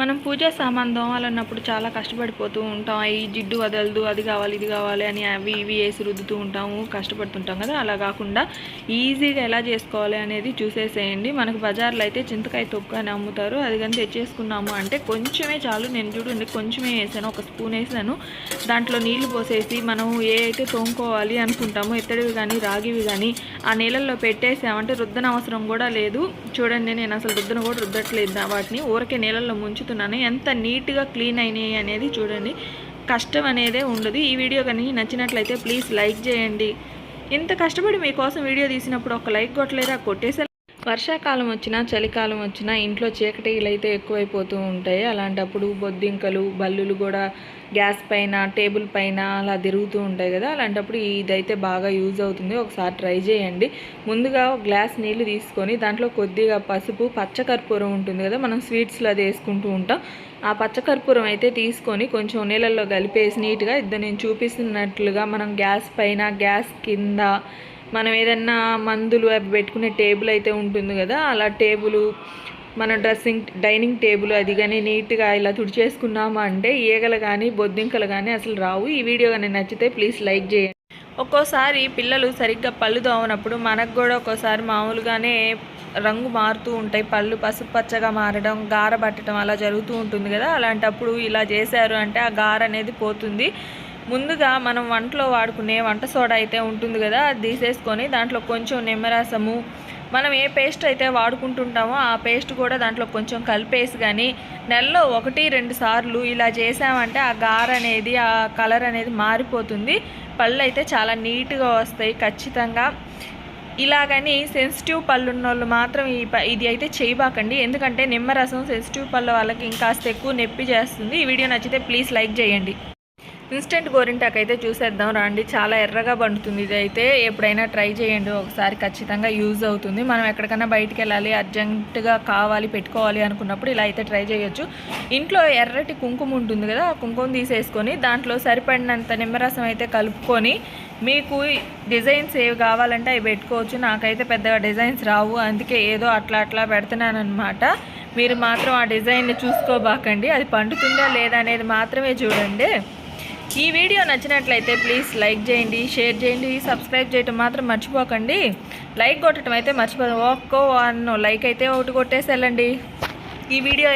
మనం పూజా సామాన్ దోమాలన్నప్పుడు చాలా కష్టపడిపోతూ ఉంటాం. ఈ జిడ్డు వదలదు అది కావాలి ఇది కావాలి అని అవి ఇవి వేసి రుద్దుతూ ఉంటాము కష్టపడుతుంటాం కదా. అలా కాకుండా ఈజీగా ఎలా చేసుకోవాలి అనేది చూసేసేయండి. మనకు బజార్లో అయితే చింతకాయ తొక్కు అని అమ్ముతారు. అది కానీ తెచ్చేసుకున్నాము అంటే కొంచెమే చాలు. నేను చూడండి కొంచెమే వేసాను. ఒక స్పూన్ వేసాను. దాంట్లో నీళ్ళు పోసేసి మనం ఏ అయితే తోముకోవాలి అనుకుంటామో ఇత్తడివి కానీ రాగివి కానీ ఆ నీళ్ళల్లో పెట్టేసామంటే రుద్దన అవసరం కూడా లేదు. చూడండి నేను అసలు రుద్దన కూడా రుద్దట్లేదు. వాటిని ఊరకే నీళ్ళల్లో ముంచుతున్నాను ఎంత నీట్గా క్లీన్ అయినాయి అనేది చూడండి. కష్టం అనేదే ఉండదు. ఈ వీడియో కానీ నచ్చినట్లయితే ప్లీజ్ లైక్ చేయండి. ఇంత కష్టపడి మీకోసం వీడియో తీసినప్పుడు ఒక లైక్ కొట్టలేదా కొట్టేసే వర్షాకాలం వచ్చినా చలికాలం వచ్చినా ఇంట్లో చీకటీలు అయితే ఎక్కువైపోతూ ఉంటాయి. అలాంటప్పుడు బొద్దింకలు బల్లులు కూడా గ్యాస్ పైన టేబుల్ పైన అలా తిరుగుతూ ఉంటాయి కదా. అలాంటప్పుడు ఇదైతే బాగా యూజ్ అవుతుంది. ఒకసారి ట్రై చేయండి. ముందుగా ఒక గ్లాస్ నీళ్ళు తీసుకొని దాంట్లో కొద్దిగా పసుపు పచ్చకర్పూరం ఉంటుంది కదా. మనం స్వీట్స్లో అది వేసుకుంటూ ఉంటాం. ఆ పచ్చకర్పూరం అయితే తీసుకొని కొంచెం నీళ్ళల్లో కలిపేసి నీట్గా ఇద్దరు నేను చూపిస్తున్నట్లుగా మనం గ్యాస్ పైన గ్యాస్ కింద మనం ఏదన్నా మందులు అవి పెట్టుకునే టేబుల్ అయితే ఉంటుంది కదా అలా టేబుల్ మన డ్రెస్సింగ్ డైనింగ్ టేబుల్ అది కానీ నీట్గా ఇలా తుడిచేసుకున్నామా అంటే ఈగలు కానీ బొద్దింకలు కానీ అసలు రావు. ఈ వీడియో కానీ నచ్చితే ప్లీజ్ లైక్ చేయండి. ఒక్కోసారి పిల్లలు సరిగ్గా పళ్ళు తోమనప్పుడు మనకు కూడా ఒక్కోసారి మామూలుగానే రంగు మారుతూ ఉంటాయి. పళ్ళు పసుపు పచ్చగా మారడం గార పట్టడం అలా జరుగుతూ ఉంటుంది కదా. అలాంటప్పుడు ఇలా చేశారు అంటే ఆ గార అనేది పోతుంది. ముందుగా మనం వంటలో వాడుకునే వంట సోడా అయితే ఉంటుంది కదా అది తీసేసుకొని దాంట్లో కొంచెం నిమ్మరసము మనం ఏ పేస్ట్ అయితే వాడుకుంటుంటామో ఆ పేస్ట్ కూడా దాంట్లో కొంచెం కలిపేసి కానీ నెలలో ఒకటి రెండు సార్లు ఇలా చేసామంటే ఆ గార అనేది ఆ కలర్ అనేది మారిపోతుంది. పళ్ళు అయితే చాలా నీట్గా వస్తాయి ఖచ్చితంగా. ఇలాగని సెన్సిటివ్ పళ్ళు ఉన్నోళ్ళు మాత్రం ఈ ప- ఇది అయితే చేయబాకండి. ఎందుకంటే నిమ్మరసం సెన్సిటివ్ పళ్ళ వాళ్ళకి ఇంకాస్త ఎక్కువ నొప్పి చేస్తుంది. ఈ వీడియో నచ్చితే ప్లీజ్ లైక్ చేయండి. ఇన్స్టెంట్ గోరింటాకు అయితే చూసేద్దాం రండి. చాలా ఎర్రగా పండుతుంది ఇది అయితే ఎప్పుడైనా ట్రై చేయండి. ఒకసారి ఖచ్చితంగా యూజ్ అవుతుంది. మనం ఎక్కడికైనా బయటికి వెళ్ళాలి అర్జెంటుగా కావాలి పెట్టుకోవాలి అనుకున్నప్పుడు ఇలా అయితే ట్రై చేయొచ్చు. ఇంట్లో ఎర్రటి కుంకుమ ఉంటుంది కదా ఆ కుంకుమ తీసేసుకొని దాంట్లో సరిపడినంత నిమ్మరసం అయితే కలుపుకొని మీకు డిజైన్స్ ఏవి కావాలంటే అవి పెట్టుకోవచ్చు. నాకైతే పెద్దగా డిజైన్స్ రావు. అందుకే ఏదో అట్లా అట్లా పెడుతున్నాను అనమాట మీరు మాత్రం ఆ డిజైన్ని చూసుకోబాకండి. అది పండుతుందా లేదా అనేది మాత్రమే చూడండి. ఈ వీడియో నచ్చినట్లయితే ప్లీజ్ లైక్ చేయండి షేర్ చేయండి సబ్స్క్రైబ్ చేయటం మాత్రం మర్చిపోకండి. లైక్ కొట్టడం అయితే మర్చిపోదు ఒక్కో వన్ లైక్ అయితే ఒకటి కొట్టేసి వెళ్ళండి ఈ వీడియో